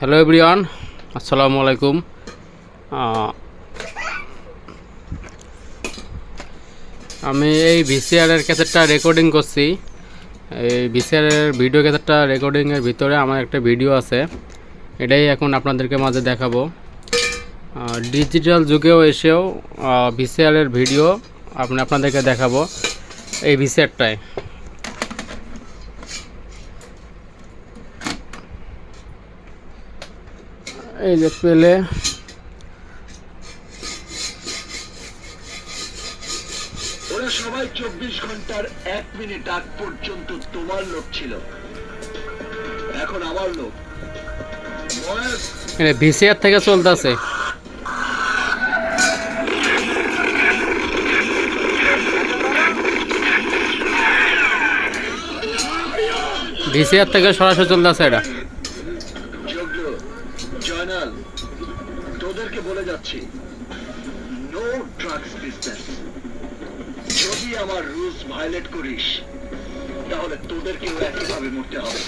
Hello everyone আসসালামু আলাইকুম আমি এই ভিসিআরের ক্যাসেটটা রেকর্ডিং করছি। এই ভিসিআরের ভিডিও ক্যাসেটটা রেকর্ডিংয়ের ভিতরে আমার একটা ভিডিও আছে। এটাই এখন আপনাদেরকে মাঝে দেখাবো। ডিজিটাল যুগেও এসেও ভিসিআরের ভিডিও আপনি আপনাদেরকে দেখাবো এই ভিসিআরটায় এই যে পেলে। ওরা সবাই চব্বিশ ঘণ্টার এক মিনিট আগ পর্যন্ত তোমার লোক ছিল। এখন আমার লোক। ভিসিআর থেকে চলতেছে। ভিসিআর থেকে সরাসরি চলতেছে এটা। তোদেরকে বলে যাচ্ছি নো ড্রাগস বিজনেস যদি আমার রুলস ভায়োলেট করিস তাহলে তোদেরকেও একইভাবে মরতে হবে।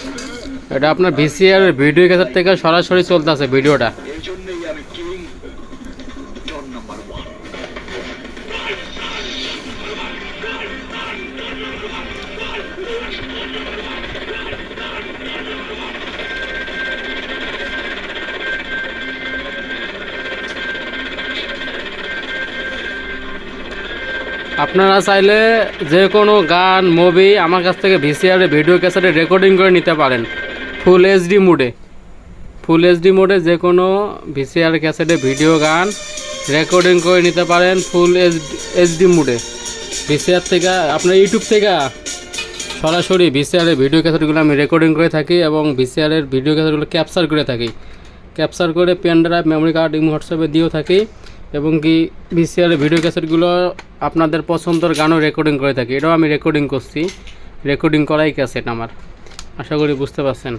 এটা আপনার ভিসিআর ভিডিও ক্যাসেট থেকে সরাসরি চলতেছে ভিডিওটা। এই জন্যই আমি কিং জন নাম্বার ওয়ান আপনারা চাইলে যে কোনো গান মুভি আমার কাছ থেকে ভিসিআর ভিডিও ক্যাসেটে রেকর্ডিং করে নিতে পারেন। ফুল এইচডি মোডে ফুল এইচডি মোডে যে কোনো ভিসিআর ক্যাসেটে ভিডিও গান রেকর্ডিং করে নিতে পারেন ফুল এইচডি মোডে ভিসিআর থেকে, আপনার ইউটিউব থেকে সরাসরি ভিসিআরের ভিডিও ক্যাসেটগুলো আমি রেকর্ডিং করে থাকি এবং ভিসিআরের ভিডিও ক্যাসেটগুলো ক্যাপচার করে থাকি। ক্যাপচার করে পেন ড্রাইভ মেমোরি কার্ড হোয়াটসঅ্যাপে দিয়েও থাকি। এবং কি ভিসিআর ভিডিও ক্যাসেটগুলো আপনাদের পছন্দের গানও রেকর্ডিং করে থাকি। এটাও আমি রেকর্ডিং করছি। রেকর্ডিং করাই ক্যাসেট আমার। আশা করি বুঝতে পারছেন।